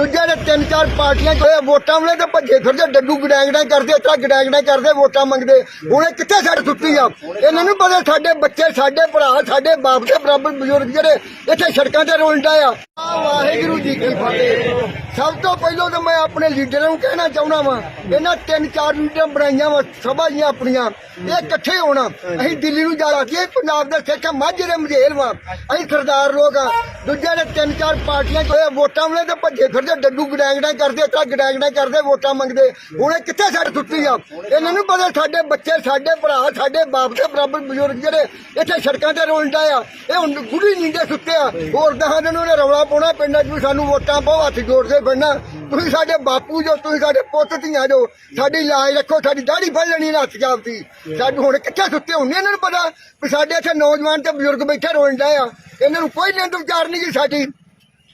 ਦੂਜੇ ਨੇ ਤਿੰਨ ਚਾਰ ਪਾਰਟੀਆਂ ਕੋਲੇ ਵੋਟਾਂ ਵੇਲੇ ਤੇ ਭੱਜੇ ਫਿਰਦੇ, ਡੱਡੂ ਗੜੈਂਗੜਾ ਕਰਦੇ ਤਾਂ ਗੜੈਂਗੜਾ ਕਰਦੇ, ਵੋਟਾਂ ਮੰਗਦੇ। ਹੁਣ ਇਹ ਕਿੱਥੇ ਸਾਡੇ ਸੁੱਤੀ ਆ? ਇਹਨਾਂ ਨੂੰ ਪਤਾ ਸਾਡੇ ਬੱਚੇ, ਸਾਡੇ ਭਰਾ, ਸਾਡੇ ਬਾਪ ਦੇ ਬਰਾਬਰ ਬਜ਼ੁਰਗ ਜਿਹੜੇ ਇੱਥੇ ਸੜਕਾਂ ਤੇ ਰੋਲਦਾ ਆ ਵਾਹਿਗੁਰੂ ਜੀ ਕੀ ਫਤਿਹ। ਸਭ ਤੋਂ ਪਹਿਲਾਂ ਤਾਂ ਮੈਂ ਆਪਣੇ ਲੀਡਰਾਂ ਨੂੰ ਕਹਿਣਾ ਚਾਹੁੰਦਾ ਵਾਂ, ਇਹਨਾਂ ਤਿੰਨ ਚਾਰ ਮੀਟਿੰਗਾਂ ਬਣਾਈਆਂ ਵਾ, ਸਭਾ ਦੀਆਂ ਆਪਣੀਆਂ। ਇਹ ਇਕੱਠੇ ਹੋਣਾ। ਅਸੀਂ ਦਿੱਲੀ ਨੂੰ ਜਾ ਕੇ ਪੰਜਾਬ ਦਾ ਸਿੱਖ ਮਾਝੇ ਦੇ ਮਝੇਲ ਵਾ। ਅਸੀਂ ਸਰਦਾਰ ਲੋਕ ਆ। ਦੂਜੇ ਨੇ ਤਿੰਨ ਚਾਰ ਪਾਰਟੀਆਂ ਕੋਲੇ ਵੋਟਾਂ ਵੇਲੇ ਤੇ ਭੱਜੇ ਫਿਰਦੇ ਡੱਡੂ ਗੜੈਂਗੜਾ ਕਰਦੇ ਤਾਂ ਗੜੈਂਗੜਾ ਕਰਦੇ, ਵੋਟਾਂ ਮੰਗਦੇ, ਹੁਣ ਇਹ ਕਿੱਥੇ ਸਾਡੇ ਸੁੱਤੀ ਆ? ਇਹਨਾਂ ਨੂੰ ਪਤਾ ਸਾਡੇ ਬੱਚੇ, ਸਾਡੇ ਭਰਾ, ਸਾਡੇ ਬਾਪ ਦੇ ਬਰਾਬਰ ਬਜ਼ੁਰਗ ਜਿਹੜੇ ਇੱਥੇ ਸੜਕਾਂ ਤੇ ਰੋਲਦਾ ਆ, ਇਹ ਹੁਣ ਗੁੜੀ ਨੀਂਦੇ ਸੁੱਤੇ ਆ। ਹੋਰ ਦਹਾਂ ਦਿਨ ਉਹਨੇ ਰੌਲਾ ਪਾਉਣਾ, ਪਿੰਡਾਂ 'ਚ ਵੀ ਸਾਨੂੰ ਵੋਟਾਂ ਪਾਓ, ਹੱਥ ਜੋੜਦੇ ਫਿਰਨਾ। ਤੁਸੀਂ ਸਾਡੇ ਬਾਪੂ ਜੋ, ਤੁਸੀਂ ਸਾਡੇ ਪੁੱਤ ਧੀਆਂ ਜੋ, ਸਾਡੀ ਲਾਜ ਰੱਖੋ, ਸਾਡੀ ਦਾੜੀ ਫੜ ਲੈਣੀ ਨਾ ਹੱਥ ਜਾਪਦੀ ਸਾਨੂੰ ਹੁਣ ਕਿੱਥੇ ਸੁੱਤੇ ਹੁੰਦੇ ਇਹਨਾਂ ਨੂੰ ਪਤਾ ਵੀ ਸਾਡੇ ਇੱਥੇ ਨੌਜਵਾਨ ਤੇ ਬਜ਼ੁਰਗ ਬੈਠੇ ਰੋਲਦਾ ਆ। ਇਹਨਾਂ ਨੂੰ ਕੋਈ ਨਿੰਦ ਵਿਚਾਰ ਨਹੀਂ ਜੀ ਸਾਡੀ।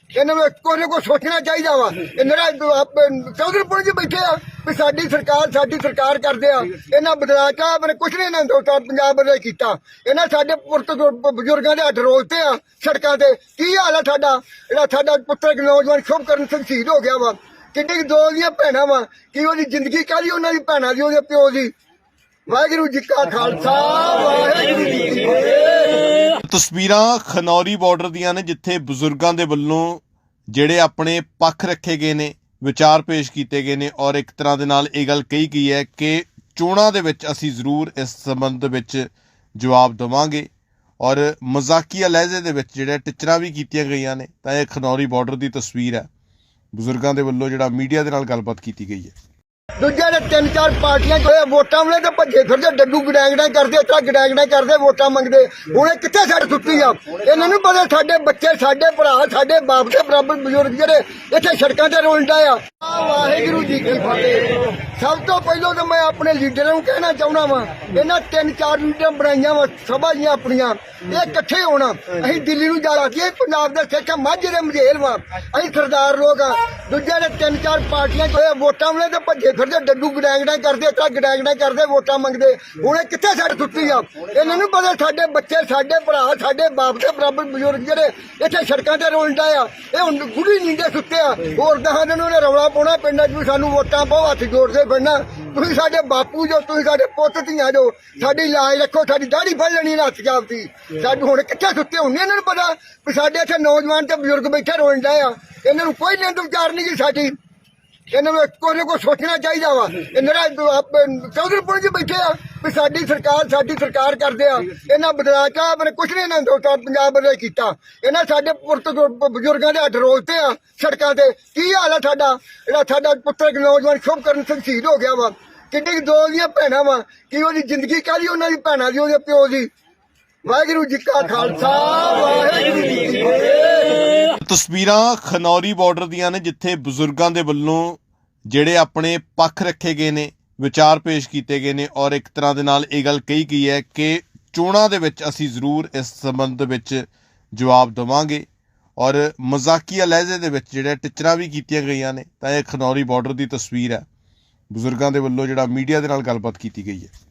ਇਹਨਾਂ ਨੂੰ ਕੋਈ ਨਾ ਕੋਈ ਸੋਚਣਾ ਚਾਹੀਦਾ ਵਾ। ਇਹ ਮੇਰਾ ਚੌਧਰੀਪੁਰ ਜੀ ਬੈਠੇ ਆ ਵੀ ਸਾਡੀ ਸਰਕਾਰ ਸਾਡੀ ਸਰਕਾਰ ਕਰਦੇ ਆ। ਇਹਨਾਂ ਬਦਲਾਚਾ ਬਨੇ ਕੁਛ ਨਹੀਂ ਇਹਨਾਂ ਦੋ ਪੰਜਾਬ ਦੇ ਕੀਤਾ। ਇਹਨਾਂ ਸਾਡੇ ਪੁਰਤ ਬਜ਼ੁਰਗਾਂ ਦੇ ਹੱਥ ਰੋਲਤੇ ਆ, ਸੜਕਾਂ ਤੇ। ਕੀ ਹਾਲ ਆ ਸਾਡਾ? ਜਿਹੜਾ ਸਾਡਾ ਪੁੱਤਰ ਨੌਜਵਾਨ ਸ਼ੁਭਕਰਨ ਸਿੰਘ ਸ਼ਹੀਦ ਹੋ ਗਿਆ ਵਾ। ਕਿੰਨੀ ਕੁ ਦੋ ਦੀਆਂ ਭੈਣਾਂ ਵਾ। ਕੀ ਉਹਦੀ ਜ਼ਿੰਦਗੀ ਕਾਹਦੀ? ਉਹਨਾਂ ਦੀ ਭੈਣਾਂ ਦੀ, ਉਹਦੇ ਪਿਓ ਦੀ। ਵਾਹਿਗੁਰੂ ਜੀ ਕਾ ਖਾਲਸਾ, ਵਾਹਿਗੁਰੂ ਜੀ ਕੀ ਫਤਿਹ। ਤਸਵੀਰਾਂ ਖਨੌਰੀ ਬਾਰਡਰ ਦੀਆਂ ਨੇ, ਜਿੱਥੇ ਬਜ਼ੁਰਗਾਂ ਦੇ ਵੱਲੋਂ ਜਿਹੜੇ ਆਪਣੇ ਪੱਖ ਰੱਖੇ ਗਏ ਨੇ, ਵਿਚਾਰ ਪੇਸ਼ ਕੀਤੇ ਗਏ ਨੇ, ਔਰ ਇੱਕ ਤਰ੍ਹਾਂ ਦੇ ਨਾਲ ਇਹ ਗੱਲ ਕਹੀ ਗਈ ਹੈ ਕਿ ਚੋਣਾਂ ਦੇ ਵਿੱਚ ਅਸੀਂ ਜ਼ਰੂਰ ਇਸ ਸੰਬੰਧ ਵਿੱਚ ਜਵਾਬ ਦੇਵਾਂਗੇ, ਔਰ ਮਜ਼ਾਕੀਆ ਲਹਿਜ਼ੇ ਦੇ ਵਿੱਚ ਜਿਹੜੇ ਟਿਚਰਾਂ ਵੀ ਕੀਤੀਆਂ ਗਈਆਂ ਨੇ, ਤਾਂ ਇਹ ਖਨੌਰੀ ਬਾਰਡਰ ਦੀ ਤਸਵੀਰ ਹੈ। ਬਜ਼ੁਰਗਾਂ ਦੇ ਵੱਲੋਂ ਜਿਹੜਾ ਮੀਡੀਆ ਦੇ ਨਾਲ ਗੱਲਬਾਤ ਕੀਤੀ ਗਈ ਹੈ। ਦੂਜੇ ਨੇ ਤਿੰਨ ਚਾਰ ਪਾਰਟੀਆਂ ਕੋਲੇ ਵੋਟਾਂ ਵਾਲੇ ਤੇ ਭੱਜੇ ਫਿਰਦੇ, ਡੱਡੂ ਗੜੈਂਗੜਾ ਕਰਦੇ ਤਾਂ ਗੜੈਂਗੜਾ ਕਰਦੇ, ਵੋਟਾਂ ਮੰਗਦੇ। ਹੁਣ ਇਹ ਕਿੱਥੇ ਸਾਡੇ ਸੁੱਤੀ ਆ? ਇਹਨਾਂ ਨੂੰ ਪਤਾ ਸਾਡੇ ਬੱਚੇ, ਸਾਡੇ ਭਰਾ, ਸਾਡੇ ਬਾਪ ਦੇ ਬਰਾਬਰ ਬਜ਼ੁਰਗ ਜਿਹੜੇ ਇੱਥੇ ਸੜਕਾਂ ਤੇ ਰੋਲਦਾ ਆ। ਵਾਹਿਗੁਰੂ ਜੀ ਕੀ ਫਤਿਹ। ਸਭ ਤੋਂ ਪਹਿਲਾਂ ਤਾਂ ਮੈਂ ਆਪਣੇ ਲੀਡਰਾਂ ਨੂੰ ਕਹਿਣਾ ਚਾਹੁੰਦਾ ਵਾਂ, ਇਹਨਾਂ ਤਿੰਨ ਚਾਰ ਮੀਟਿੰਗਾਂ ਬਣਾਈਆਂ ਵਾ, ਸਭਾ ਦੀਆਂ ਆਪਣੀਆਂ। ਇਹ ਇਕੱਠੇ ਹੋਣਾ। ਅਸੀਂ ਦਿੱਲੀ ਨੂੰ ਜਾ ਕੇ ਪੰਜਾਬ ਦਾ ਸਿੱਖ ਮਾਝੇ ਦੇ ਮਝੇਲ ਵਾ। ਅਸੀਂ ਸਰਦਾਰ ਲੋਕ ਆ। ਦੂਜੇ ਨੇ ਤਿੰਨ ਚਾਰ ਪਾਰਟੀਆਂ ਕੋਲੇ ਵੋਟਾਂ ਵਾਲੇ ਤੇ ਭੱਜੇ ਫਿਰਦੇ ਡੱਡੂ ਗੜੈਂਗੜਾ ਕਰਦੇ ਤਾਂ ਗੜੈਂਗੜਾ ਕਰਦੇ, ਵੋਟਾਂ ਮੰਗਦੇ। ਹੁਣ ਇਹ ਕਿੱਥੇ ਸਾਡੇ ਸੁੱਤੀ ਆ? ਇਹਨਾਂ ਨੂੰ ਪਤਾ ਸਾਡੇ ਬੱਚੇ, ਸਾਡੇ ਭਰਾ, ਸਾਡੇ ਬਾਪ ਦੇ ਬਰਾਬਰ ਬਜ਼ੁਰਗ ਜਿਹੜੇ ਇੱਥੇ ਸੜਕਾਂ ਤੇ ਰੋਲਦਾ ਆ। ਇਹ ਹੁਣ ਗੁੜੀ ਨੀਂਦੇ ਸੁੱਤੇ ਆ। ਹੋਰ ਦਹਾਂ ਦਿਨ ਉਹਨੇ ਰੌਲਾ ਪਾਉਣਾ, ਪਿੰਡਾਂ 'ਚ ਵੀ ਸਾਨੂੰ ਵੋਟਾਂ ਪਾਓ, ਹੱਥ ਜੋੜਦੇ ਫਿਰਨਾ। ਤੁਸੀਂ ਸਾਡੇ ਬਾਪੂ ਜੋ, ਤੁਸੀਂ ਸਾਡੇ ਪੁੱਤ ਧੀਆਂ ਜੋ, ਸਾਡੀ ਲਾਜ ਰੱਖੋ, ਸਾਡੀ ਦਾੜੀ ਫੜ ਲੈਣੀ ਨਾ ਹੱਥ ਜਾਪਦੀ ਸਾਨੂੰ ਹੁਣ ਕਿੱਥੇ ਸੁੱਤੇ ਹੁੰਦੇ ਇਹਨਾਂ ਨੂੰ ਪਤਾ ਵੀ ਸਾਡੇ ਇੱਥੇ ਨੌਜਵਾਨ ਤੇ ਬਜ਼ੁਰਗ ਬੈਠੇ ਰੋਲਦਾ ਆ। ਇਹਨਾਂ ਨੂੰ ਕੋਈ ਨਿੰਦ ਵਿਚਾਰ ਨਹੀਂ ਜੀ ਸਾਡੀ। ਇਹਨਾਂ ਨੂੰ ਕੋਈ ਨਾ ਕੋਈ ਸੋਚਣਾ ਚਾਹੀਦਾ ਵਾ। ਇਹ ਮੇਰਾ ਚੌਧਰੀਪੁਰ ਜੀ ਬੈਠੇ ਆ ਵੀ ਸਾਡੀ ਸਰਕਾਰ ਸਾਡੀ ਸਰਕਾਰ ਕਰਦੇ ਆ। ਇਹਨਾਂ ਬਦਲਾਚਾ ਬਨੇ ਕੁਛ ਨਹੀਂ ਇਹਨਾਂ ਦੋ ਪੰਜਾਬ ਦੇ ਕੀਤਾ। ਇਹਨਾਂ ਸਾਡੇ ਪੁਰਤ ਬਜ਼ੁਰਗਾਂ ਦੇ ਹੱਥ ਰੋਲਤੇ ਆ ਸੜਕਾਂ ਤੇ। ਕੀ ਹਾਲ ਆ ਸਾਡਾ? ਜਿਹੜਾ ਸਾਡਾ ਪੁੱਤਰ ਇੱਕ ਨੌਜਵਾਨ ਸ਼ੁਭਕਰਨ ਸਿੰਘ ਸ਼ਹੀਦ ਹੋ ਗਿਆ ਵਾ। ਕਿੰਨੀ ਕੁ ਦੋ ਦੀਆਂ ਭੈਣਾਂ ਵਾ। ਕੀ ਉਹਦੀ ਜ਼ਿੰਦਗੀ ਕਾਹਦੀ ਉਹਨਾਂ ਦੀ ਭੈਣਾਂ ਦੀ, ਉਹਦੇ ਪਿਓ ਦੀ। ਵਾਹਿਗੁਰੂ ਜੀ ਕਾ ਖਾਲਸਾ, ਵਾਹਿਗੁਰੂ ਜੀ ਕੀ ਫਤਿਹ। ਤਸਵੀਰਾਂ ਖਨੌਰੀ ਬਾਰਡਰ ਦੀਆਂ ਨੇ, ਜਿੱਥੇ ਬਜ਼ੁਰਗਾਂ ਦੇ ਵੱਲੋਂ ਜਿਹੜੇ ਆਪਣੇ ਪੱਖ ਰੱਖੇ ਗਏ ਨੇ, ਵਿਚਾਰ ਪੇਸ਼ ਕੀਤੇ ਗਏ ਨੇ, ਔਰ ਇੱਕ ਤਰ੍ਹਾਂ ਦੇ ਨਾਲ ਇਹ ਗੱਲ ਕਹੀ ਗਈ ਹੈ ਕਿ ਚੋਣਾਂ ਦੇ ਵਿੱਚ ਅਸੀਂ ਜ਼ਰੂਰ ਇਸ ਸੰਬੰਧ ਵਿੱਚ ਜਵਾਬ ਦੇਵਾਂਗੇ, ਔਰ ਮਜ਼ਾਕੀਆ ਲਹਿਜ਼ੇ ਦੇ ਵਿੱਚ ਜਿਹੜੇ ਟਿਚਰਾਂ ਵੀ ਕੀਤੀਆਂ ਗਈਆਂ ਨੇ, ਤਾਂ ਇਹ ਖਨੌਰੀ ਬਾਰਡਰ ਦੀ ਤਸਵੀਰ ਹੈ। ਬਜ਼ੁਰਗਾਂ ਦੇ ਵੱਲੋਂ ਜਿਹੜਾ ਮੀਡੀਆ ਦੇ ਨਾਲ ਗੱਲਬਾਤ ਕੀਤੀ ਗਈ ਹੈ।